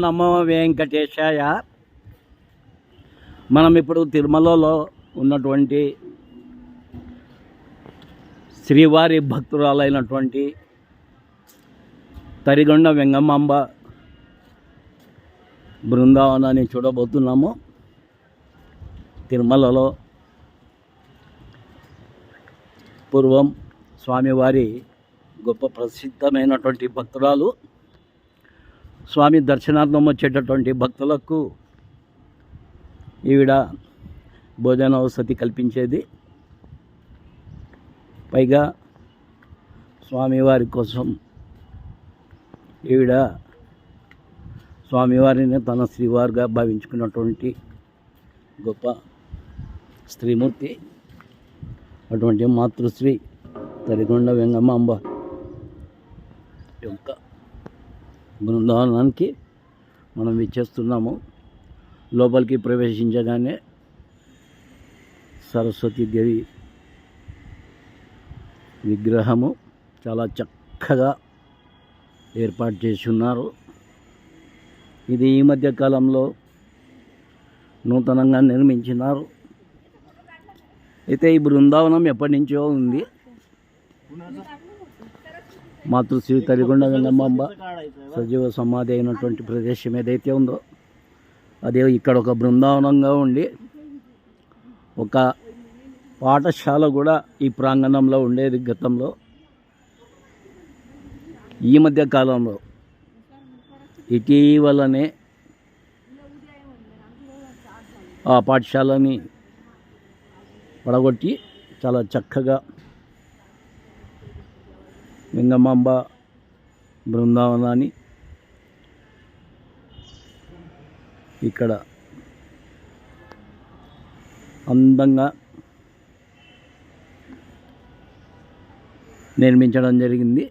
నమో వెంకటేశాయ. మనం ఇప్పుడు తిరుమలలో ఉన్నటువంటి శ్రీవారి భక్తురాలైనటువంటి తరిగొండ వెంగమాంబ బృందావనాన్ని చూడబోతున్నాము. తిరుమలలో పూర్వం స్వామివారి గొప్ప ప్రసిద్ధమైనటువంటి భక్తురాలు స్వామి దర్శనార్థం వచ్చేటటువంటి భక్తులకు ఈవిడ భోజన వసతి కల్పించేది. పైగా స్వామివారి కోసం ఈవిడ స్వామివారిని తన శ్రీవారిగా భావించుకున్నటువంటి గొప్ప స్త్రీమూర్తి అటువంటి మాతృశ్రీ తరిగొండ వెంగమాంబ యొక్క బృందావనానికి మనం ఇచ్చేస్తున్నాము లోపలికి ప్రవేశించగానే సరస్వతీదేవి విగ్రహము చాలా చక్కగా ఏర్పాటు చేసి ఉన్నారు ఇది ఈ మధ్య కాలంలో నూతనంగా నిర్మించినారు. అయితే ఈ బృందావనం ఎప్పటి నుంచో ఉంది. మాతృశ్రీ తరిగొండ వెంగమ్మ సజీవ సమాధి అయినటువంటి ప్రదేశం ఏదైతే ఉందో అదే ఇక్కడ ఒక బృందావనంగా ఉండి ఒక పాఠశాల కూడా ఈ ప్రాంగణంలో ఉండేది గతంలో. ఈ మధ్య కాలంలో ఇటీవలనే ఆ పాఠశాలని పడగొట్టి చాలా చక్కగా మింగమాంబ బృందావనాన్ని ఇక్కడ అందంగా నిర్మించడం జరిగింది.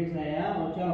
मैट्रिक्स आया और क्या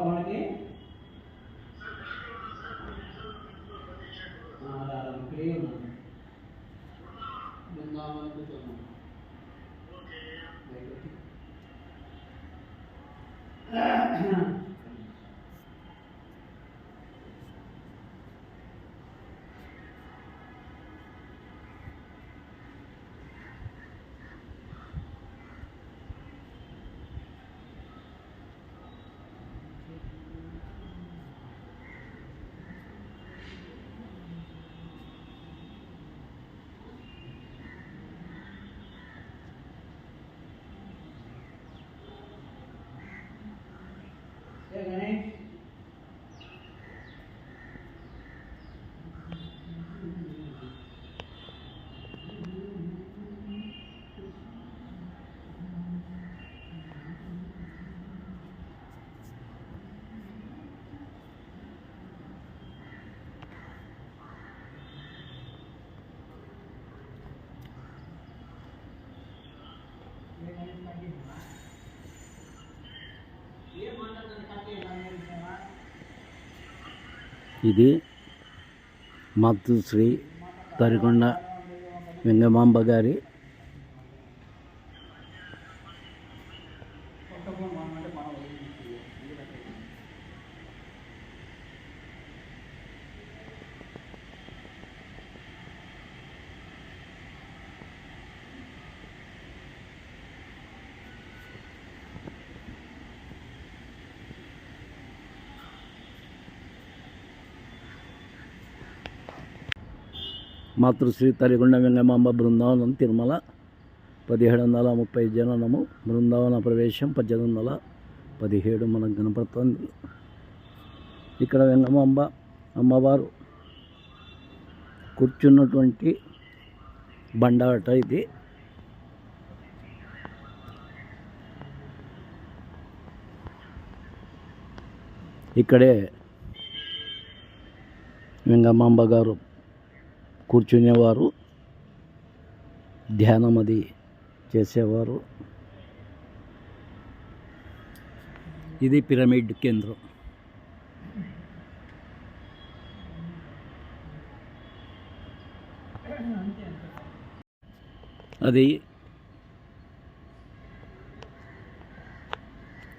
ఇది మాతృశ్రీ తరికొండ వెంగమాంబ గారి మాతృశ్రీ తరిగుండ వెంగమాంబ బృందావనం తిరుమల. పదిహేడు వందల ముప్పై జననము బృందావన ప్రవేశం పద్దెనిమిది వందల పదిహేడు మనకు కనపడుతుంది. ఇక్కడ వెంగమాంబ అమ్మవారు కూర్చున్నటువంటి బండాట ఇది. ఇక్కడే వెంగమాంబ గారు కూర్చునేవారు. ధ్యానం అది చేసేవారు. ఇది పిరమిడ్ కేంద్రం. అది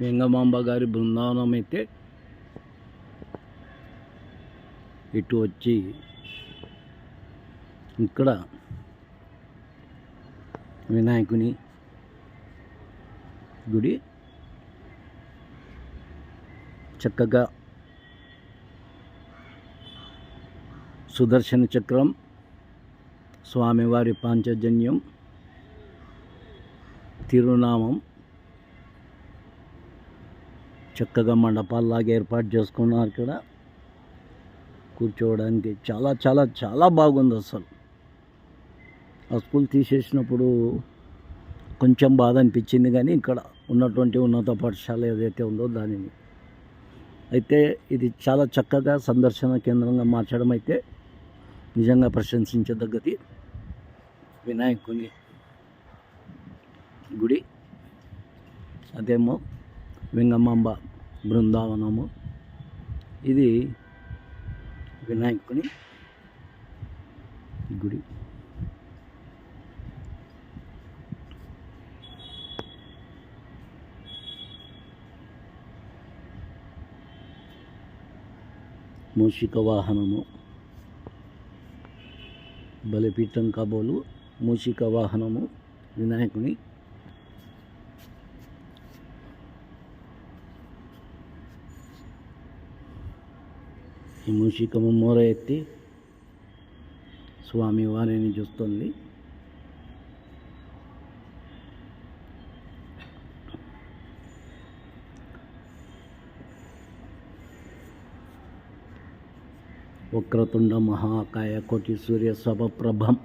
వెంగమాంబ గారి బృందావనం అయితే ఇటు వచ్చి ఇక్కడ వినాయకుని గుడి చక్కగా సుదర్శన చక్రం స్వామివారి పాంచజన్యం తిరునామం చక్కగా మండపాల్లాగా ఏర్పాటు చేసుకున్నారు ఇక్కడ. కూర్చోవడానికి చాలా చాలా చాలా బాగుంది అసలు. ఆ స్కూల్ తీసేసినప్పుడు కొంచెం బాధ అనిపించింది కానీ ఇక్కడ ఉన్నటువంటి ఉన్నత పాఠశాల ఏదైతే ఉందో దానిని. అయితే ఇది చాలా చక్కగా సందర్శన కేంద్రంగా మార్చడం అయితే నిజంగా ప్రశంసించదగ్గది. వినాయకుని గుడి అదేమో వెంగమాంబ బృందావనము. ఇది వినాయకుని గుడి. మూషిక వాహనము బలిపీఠం కాబోలు మూషిక వాహనము వినాయకుని ఈ మూషికము మూర ఎత్తి స్వామి వారిని చూస్తుంది. వక్రతుండ మహాకాయ కోటి సూర్య సభప్రభం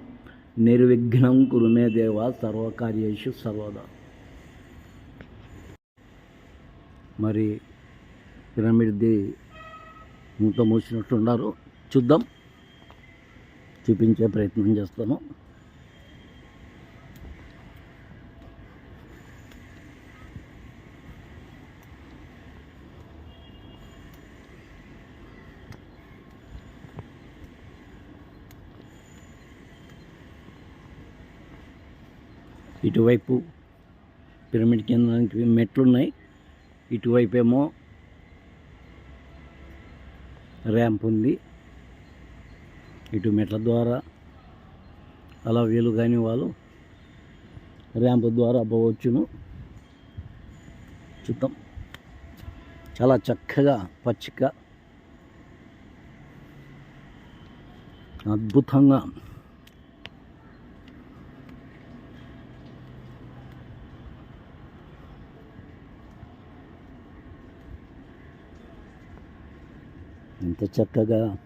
నిర్విఘ్నం కురుమే దేవ సర్వకార్యేషు సర్వదా. మరి పిరమిడ్ది మూత మూసినట్టున్నారు చూద్దాం. చూపించే ప్రయత్నం చేస్తాను. ఇటువైపు పిరమిడ్ కేంద్రానికి మెట్లున్నాయి. ఇటువైపు ఏమో ర్యాంప్ ఉంది. ఇటు మెట్ల ద్వారా అలా వీలు కాని వాళ్ళు ర్యాంప్ ద్వారా పోవచ్చును. చూద్దాం. చాలా చక్కగా పచ్చిక అద్భుతంగా ఎంత చక్కగా.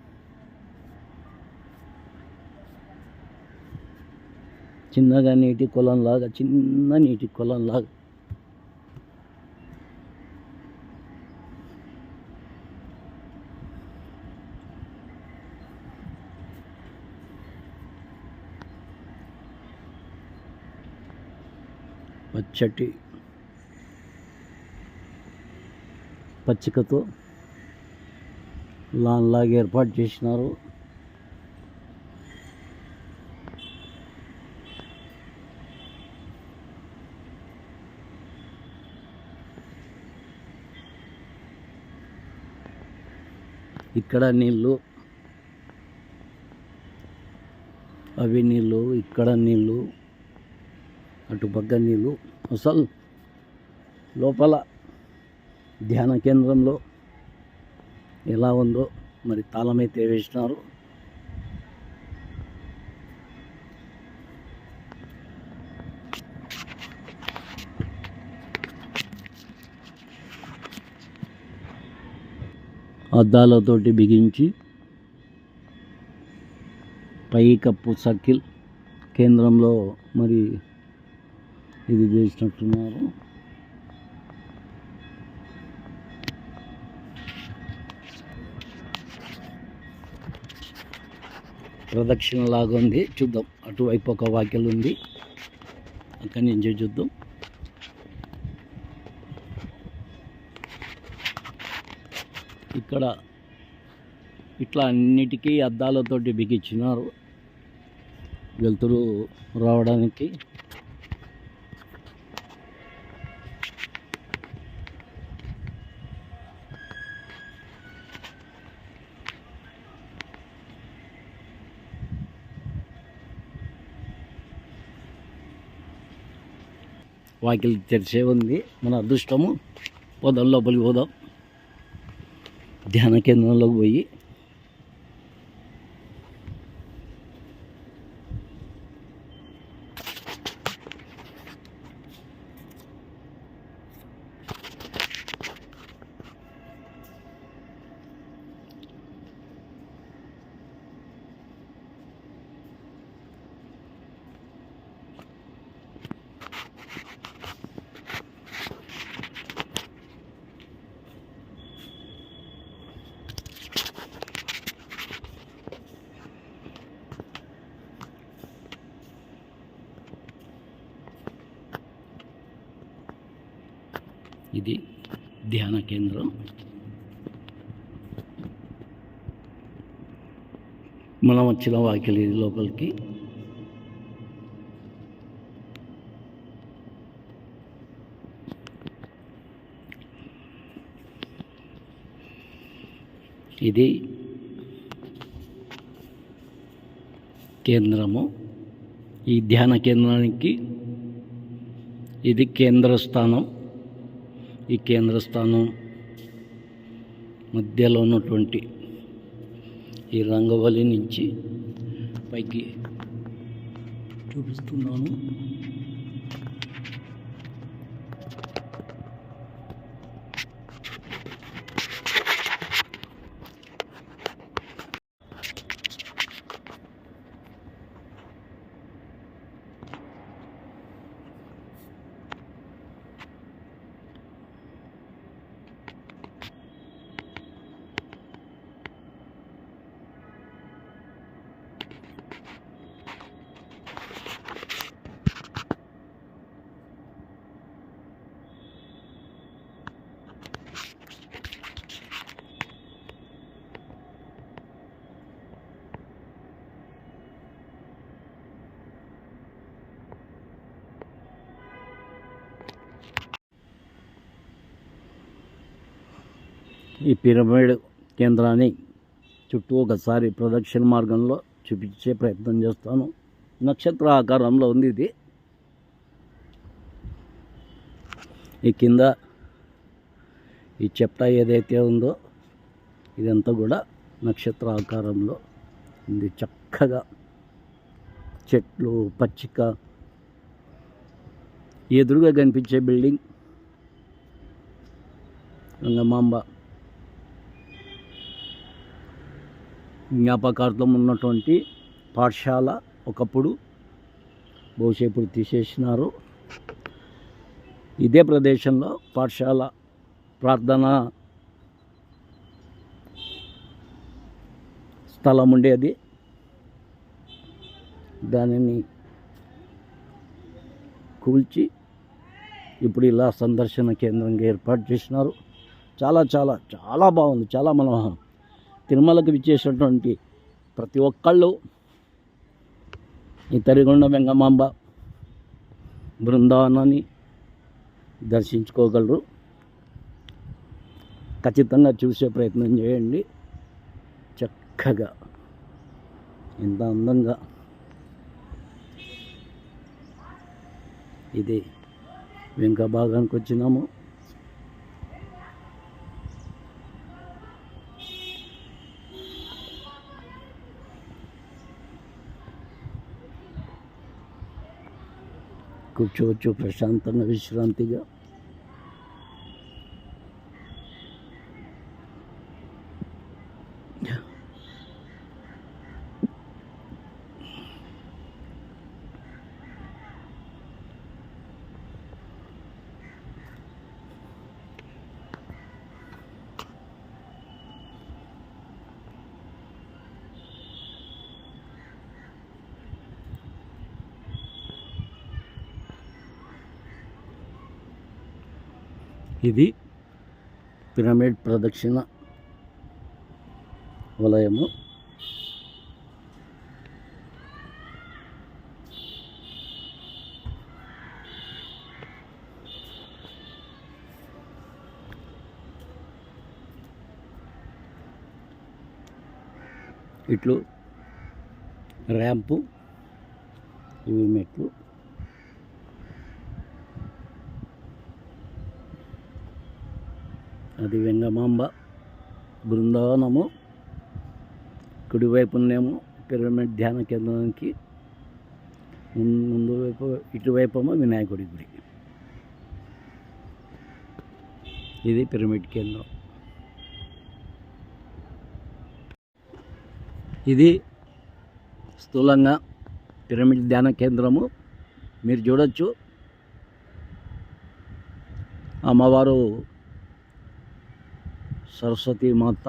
చిన్నగా నీటి కొలంలాగా చిన్న నీటి కొలంలాగా. పచ్చటి పచ్చికతో లాన్ లాగా ఏర్పాటు చేసినారు. ఇక్కడ నీళ్ళు అవి నీళ్ళు ఇక్కడ నీళ్ళు అటు పక్క నీళ్ళు అసలు లోపల ధ్యాన కేంద్రంలో ఎలా ఉందో మరి తాళమైతే వేసినారు అద్దాలతోటి బిగించి పై కప్పు సర్కిల్ కేంద్రంలో మరి ఇది చేసినట్టున్నారు. ప్రదక్షిణ లాగా ఉంది. చూద్దాం. అటువైపు ఒక వాక్యలు ఉంది. అక్కడి నుంచి చూద్దాం. ఇక్కడ ఇట్లా అన్నిటికీ అద్దాలతోటి బిగించినారు. వెలుతురు రావడానికి. వాకిలి తెరిచే ఉంది. మన అదృష్టము పోదాం లోపలికి పోదాం. ధ్యాన కేంద్రంలోకి పోయి ఇది ధ్యాన కేంద్రం. మనం వచ్చిన వాకిలి లోపలికి. ఇది కేంద్రము. ఈ ధ్యాన కేంద్రానికి ఇది కేంద్ర స్థానం ఈ కేంద్ర స్థానం మధ్యలో ఉన్నటువంటి ఈ రంగవల్లి నుంచి పైకి చూపిస్తున్నాను. ఈ పిరమిడ్ కేంద్రాన్ని చుట్టూ ఒకసారి ప్రదక్షిణ మార్గంలో చూపించే ప్రయత్నం చేస్తాను. నక్షత్ర ఆకారంలో ఉంది ఇది. ఈ కింద ఈ చెప్ట ఏదైతే ఉందో ఇదంతా కూడా నక్షత్ర ఆకారంలో ఉంది. చక్కగా చెట్లు పచ్చిక ఎదురుగా కనిపించే బిల్డింగ్. రంగమాంబ. జ్ఞాపకార్థం ఉన్నటువంటి పాఠశాల ఒకప్పుడు బహుశా ఇప్పుడు తీసేసినారు. ఇదే ప్రదేశంలో పాఠశాల ప్రార్థన స్థలం ఉండేది. దానిని కూల్చి ఇప్పుడు ఇలా సందర్శన కేంద్రంగా ఏర్పాటు చేసినారు. చాలా చాలా చాలా బాగుంది. చాలా మనోహరం. తిరుమలకు విచ్చేసినటువంటి ప్రతి ఒక్కళ్ళు ఈ తరిగొండ వెంగమాంబ బృందావనాన్ని దర్శించుకోగలరు. ఖచ్చితంగా చూసే ప్రయత్నం చేయండి. చక్కగా ఎంత అందంగా. ఇది వెంక భాగానికి వచ్చినాము. కూర్చోవచ్చు ప్రశాంతంగా విశ్రాంతిగా. ఇది పిరమిడ్ ప్రదక్షిణ వలయము. ఇట్లు ర్యాంపు ఇవి మెట్లు. అది వెంగమాంబ బృందావనము. కుడివైపునేమో పిరమిడ్ ధ్యాన కేంద్రానికి. ముందు వైపు ఇటువైపేమో వినాయకుడి గుడి. ఇది పిరమిడ్ కేంద్రం. ఇది స్థూలంగా పిరమిడ్ ధ్యాన కేంద్రము. మీరు చూడొచ్చు. అమ్మవారు సరస్వతి మాత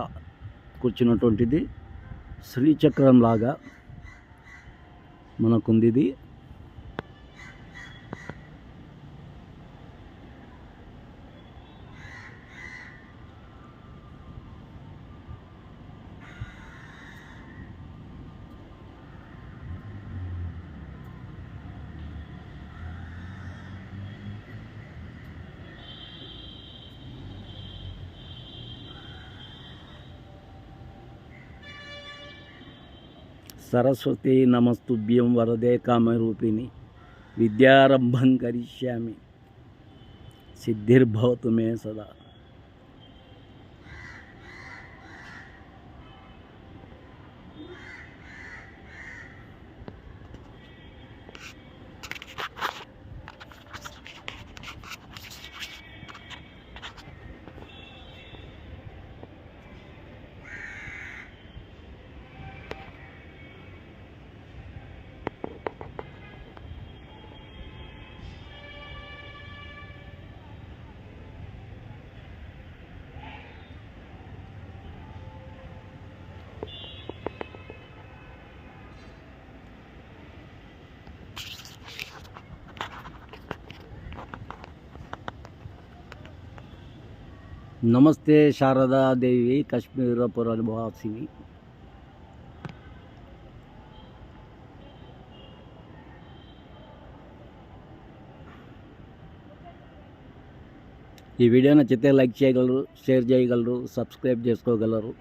కూర్చున్నటువంటిది శ్రీచక్రం లాగా మనకుంది ఇది సరస్వతి నమస్తుభ్యం వరదే కామరూపిణి విద్యారంభం కరిష్యామి సిద్ధిర్భవతు మే సదా నమస్తే శారదాదేవి కాశ్మీరపుర నివాసిని ఈ వీడియో నచ్చితే లైక్ చేయగలరు షేర్ చేయగలరు సబ్స్క్రైబ్ చేసుకోగలరు.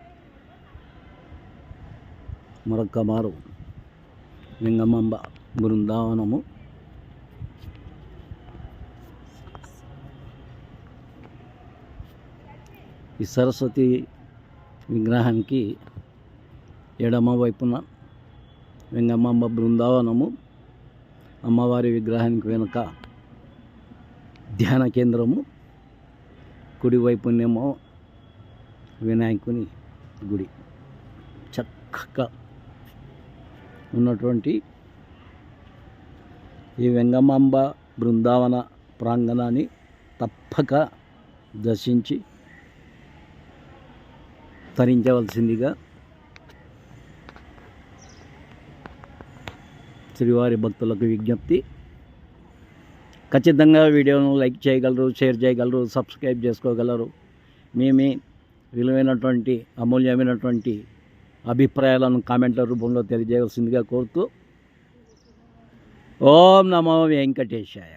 మరొక్క మారు లింగమాంబ బృందావనము. ఈ సరస్వతి విగ్రహానికి ఎడమ వైపున వెంగమాంబ బృందావనము అమ్మవారి విగ్రహానికి వెనుక ధ్యాన కేంద్రము కుడివైపునేమో వినాయకుని గుడి. చక్కగా ఉన్నటువంటి ఈ వెంగమాంబ బృందావన ప్రాంగణాన్ని తప్పక దర్శించి తరించవలసిందిగా శ్రీవారి భక్తులకు విజ్ఞప్తి. ఖచ్చితంగా వీడియోను లైక్ చేయగలరు షేర్ చేయగలరు సబ్స్క్రైబ్ చేసుకోగలరు. మేమే విలువైనటువంటి అమూల్యమైనటువంటి అభిప్రాయాలను కామెంట్ల రూపంలో తెలియజేయవలసిందిగా కోరుతూ. ఓం నమో వెంకటేశాయ.